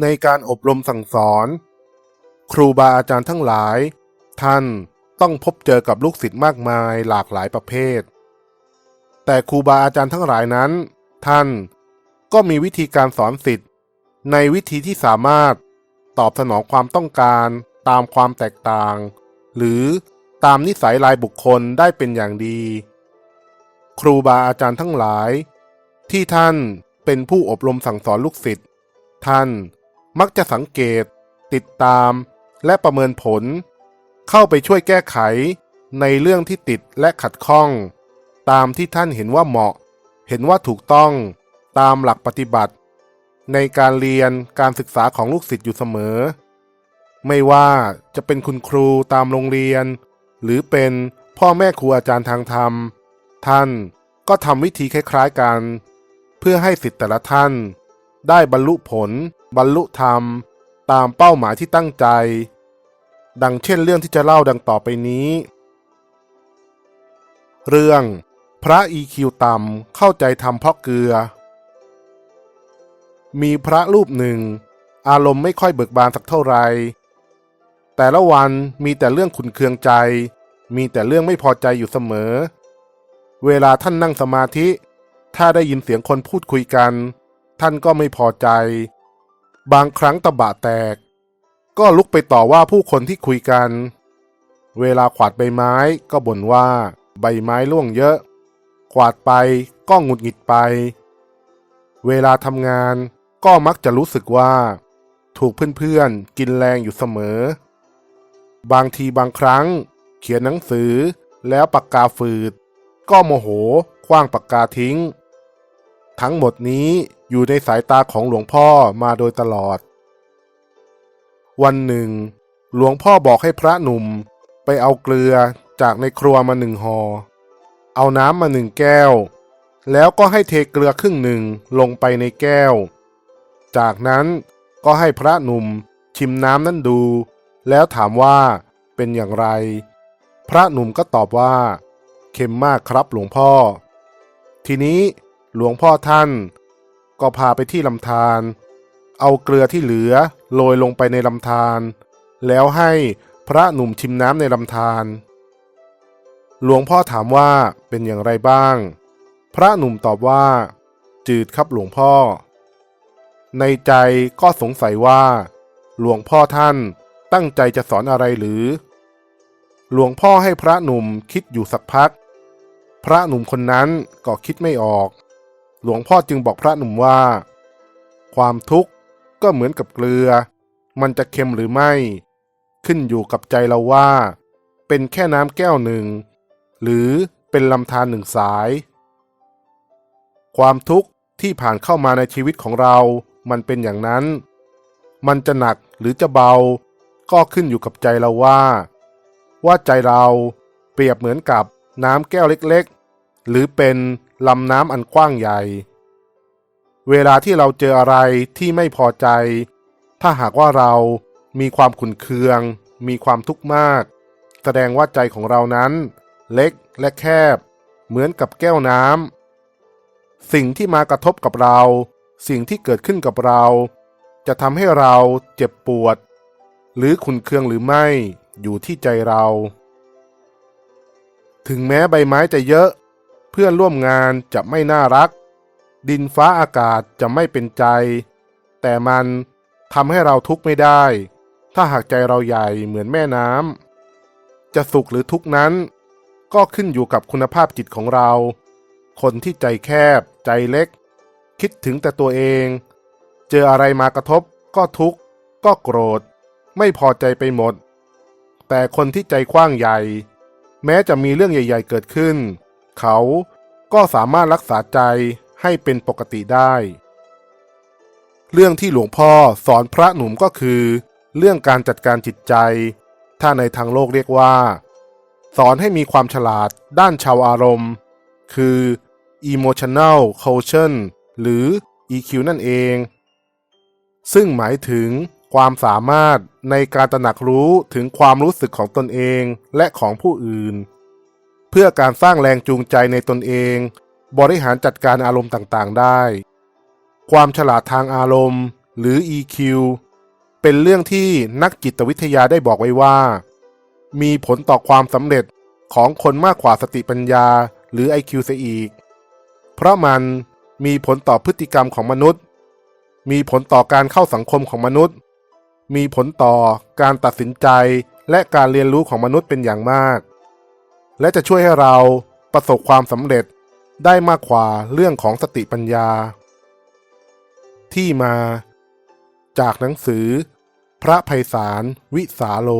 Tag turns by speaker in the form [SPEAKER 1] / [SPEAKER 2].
[SPEAKER 1] ในการอบรมสั่งสอน ครูบาอาจารย์ทั้งหลาย ท่านต้องพบเจอกับลูกศิษย์มากมายหลากหลายประเภท แต่ครูบาอาจารย์ทั้งหลายนั้น ท่านก็มีวิธีการสอนศิษย์ในวิธีที่สามารถตอบสนองความต้องการตามความแตกต่าง หรือตามนิสัยรายบุคคลได้เป็นอย่างดี ครูบาอาจารย์ทั้งหลาย ที่ท่านเป็นผู้อบรมสั่งสอนลูกศิษย์ท่าน มักจะสังเกต ติดตาม และประเมินผล เข้าไปช่วยแก้ไข ในเรื่องที่ติดและขัดข้อง ตามที่ท่านเห็นว่าเหมาะ เห็นว่าถูกต้องตามหลักปฏิบัติ ในการเรียนการศึกษาของลูกศิษย์อยู่เสมอ ไม่ว่าจะเป็นคุณครูตามโรงเรียน หรือเป็นพ่อแม่ครูอาจารย์ทางธรรม ท่านก็ทำวิธีคล้ายๆกัน เพื่อให้สิทธิ์แต่ละท่าน ได้บรรลุผล บรรลุธรรมตามเป้าหมายที่ตั้งใจ ดังเช่นเรื่องที่จะเล่าดังต่อไปนี้ เรื่องพระอีคิวต่ำเข้าใจธรรมเพราะเกลือ มีพระรูปหนึ่ง อารมณ์ไม่ค่อยเบิกบานสักเท่าไหร่แต่ละวันมีแต่เรื่องขุนเคืองใจ มีแต่เรื่องไม่พอใจอยู่เสมอ เวลาท่านนั่งสมาธิ ถ้าได้ยินเสียงคนพูดคุยกัน ท่านก็ไม่พอใจ บางครั้งตะบะแตก ก็ลุกไปต่อว่าผู้คนที่คุยกัน เวลาขวาดใบไม้ก็บ่นว่า ใบไม้ร่วงเยอะ ขวาดไปก็หงุดหงิดไป เวลาทำงานก็มักจะรู้สึกว่า ถูกเพื่อนๆกินแรงอยู่เสมอ บางทีบางครั้ง เขียนหนังสือแล้วปากกาฝืด ก็โมโหคว้างปากกาทิ้ง ทั้งหมดนี้อยู่ในสายตาของหลวงพ่อมาโดยตลอด วันหนึ่ง หลวงพ่อบอกให้พระหนุ่มไปเอาเกลือจากในครัวมาหนึ่งหอเอาน้ำมาหนึ่งแก้ว แล้วก็ให้เทเกลือครึ่งหนึ่งลงไปในแก้ว จากนั้นก็ให้พระหนุ่มชิมน้ำนั้นดู แล้วถามว่าเป็นอย่างไร พระหนุ่มก็ตอบว่า เค็มมากครับหลวงพ่อ ทีนี้ หลวงพ่อท่าน ก็พาไปที่ลำธารเอาเกลือที่เหลือโรยลงไปในลำธารแล้วให้พระหนุ่มชิมน้ำในลำธารหลวงพ่อถามว่าเป็นอย่างไรบ้าง พระหนุ่มตอบว่า จืดครับหลวงพ่อ ในใจก็สงสัยว่า หลวงพ่อท่านตั้งใจจะสอนอะไรหรือ หลวงพ่อให้พระหนุ่มคิดอยู่สักพัก พระหนุ่มคนนั้นก็คิดไม่ออก หลวงพ่อจึงบอกพระหนุ่มว่า ความทุกข์ก็เหมือนกับเกลือ มันจะเค็มหรือไม่ ขึ้นอยู่กับใจเราว่า เป็นแค่น้ำแก้วหนึ่ง หรือเป็นลำธารหนึ่งสาย ความทุกข์ที่ผ่านเข้ามาในชีวิตของเรา มันเป็นอย่างนั้น มันจะหนักหรือจะเบา ก็ขึ้นอยู่กับใจเราว่า ว่าใจเราเปรียบเหมือนกับน้ำแก้วเล็กๆ หรือเป็น ลำน้ำอันกว้างใหญ่ เวลาที่เราเจออะไรที่ไม่พอใจ ถ้าหากว่าเรามีความขุนเคือง มีความทุกข์มาก แสดงว่าใจของเรานั้น เล็กและแคบ เหมือนกับแก้วน้ำสิ่งที่มากระทบกับเรา สิ่งที่เกิดขึ้นกับเรา จะทำให้เราเจ็บปวด หรือขุนเคืองหรือไม่อยู่ที่ใจเรา ถึงแม้ใบไม้จะเยอะ พื่อนร่วมงานจะไม่น่ารัก ดินฟ้าอากาศจะไม่เป็นใจ แต่มันทำให้เราทุกข์ไม่ได้ ถ้าหากใจเราใหญ่เหมือนแม่น้ำจะสุขหรือทุกข์นั้น ก็ขึ้นอยู่กับคุณภาพจิตของเรา คนที่ใจแคบ ใจเล็ก คิดถึงแต่ตัวเอง เจออะไรมากระทบก็ทุกข์ก็โกรธ ไม่พอใจไปหมด แต่คนที่ใจกว้างใหญ่ แม้จะมีเรื่องใหญ่ ๆ เกิดขึ้น เขาก็สามารถรักษาใจให้เป็นปกติได้ เรื่องที่หลวงพ่อสอนพระหนุ่มก็คือ เรื่องการจัดการจิตใจ ถ้าในทางโลกเรียกว่า สอนให้มีความฉลาดด้านชาวอารมณ์ คือ emotional quotient หรือ EQ นั่นเอง ซึ่งหมายถึงความสามารถในการตระหนักรู้ถึงความรู้สึกของตนเองและของผู้อื่น เพื่อการสร้างแรงจูงใจในตนเอง บริหารจัดการอารมณ์ต่างๆ ได้ ความฉลาดทางอารมณ์ หรือ EQ เป็นเรื่องที่นักจิตวิทยาได้บอกไว้ว่า มีผลต่อความสำเร็จของคนมากกว่าสติปัญญาหรือ IQ เสียอีก เพราะมันมีผลต่อพฤติกรรมของมนุษย์ มีผลต่อการเข้าสังคมของมนุษย์ มีผลต่อการตัดสินใจและการเรียนรู้ของมนุษย์เป็นอย่างมาก และจะช่วยให้เราประสบความสำเร็จได้มากกว่าเรื่องของสติปัญญา ที่มา จากหนังสือ พระไพศาลวิสาโล